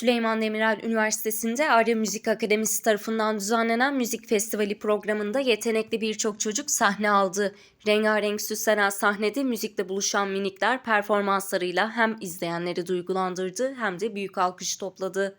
Süleyman Demirel Üniversitesi'nde Arya Müzik Akademisi tarafından düzenlenen müzik festivali programında yetenekli birçok çocuk sahne aldı. Rengarenk süslenen sahnede müzikle buluşan minikler performanslarıyla hem izleyenleri duygulandırdı hem de büyük alkış topladı.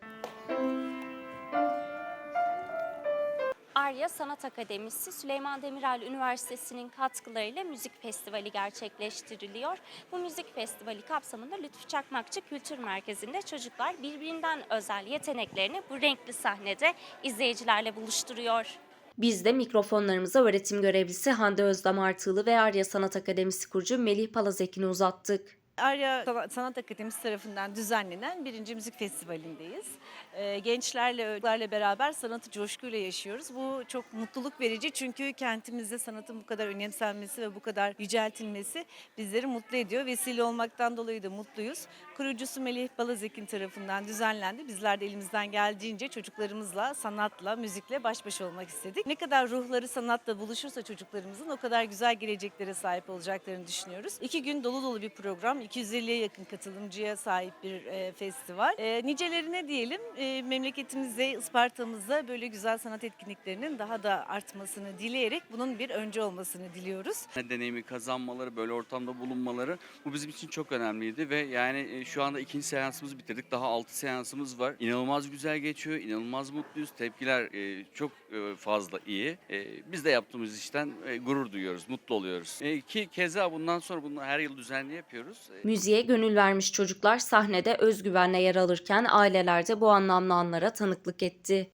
Arya Sanat Akademisi Süleyman Demirel Üniversitesi'nin katkılarıyla müzik festivali gerçekleştiriliyor. Bu müzik festivali kapsamında Lütfü Çakmakçı Kültür Merkezi'nde çocuklar birbirinden özel yeteneklerini bu renkli sahnede izleyicilerle buluşturuyor. Biz de mikrofonlarımıza öğretim görevlisi Hande Özdam Artılı ve Arya Sanat Akademisi kurucu Melih Palazekin'i uzattık. Arya Sanat- Akademisi tarafından düzenlenen birinci müzik festivalindeyiz. Ee, gençlerle, öğrencilerle beraber sanatı coşkuyla yaşıyoruz. Bu çok mutluluk verici çünkü kentimizde sanatın bu kadar önemsenmesi ve bu kadar yüceltilmesi bizleri mutlu ediyor. Vesile olmaktan dolayı da mutluyuz. Kurucusu Melih Balazekin tarafından düzenlendi. Bizler de elimizden geldiğince çocuklarımızla, sanatla, müzikle baş başa olmak istedik. Ne kadar ruhları sanatla buluşursa çocuklarımızın o kadar güzel geleceklere sahip olacaklarını düşünüyoruz. İki gün dolu dolu bir program. 250'ye yakın katılımcıya sahip bir e, festival. E, nicelerine diyelim e, memleketimizde, Isparta'mızda böyle güzel sanat etkinliklerinin daha da artmasını dileyerek bunun bir önce olmasını diliyoruz. deneyimi kazanmaları, böyle ortamda bulunmaları bu bizim için çok önemliydi ve yani e, şu anda ikinci seansımızı bitirdik. Daha altı seansımız var. İnanılmaz güzel geçiyor, inanılmaz mutluyuz. Tepkiler e, çok e, fazla iyi. E, Biz de yaptığımız işten e, gurur duyuyoruz, mutlu oluyoruz. E, Ki keza bundan sonra bunu her yıl düzenli yapıyoruz. E, Müziğe gönül vermiş çocuklar sahnede özgüvenle yer alırken aileler de bu anlamlı anlara tanıklık etti.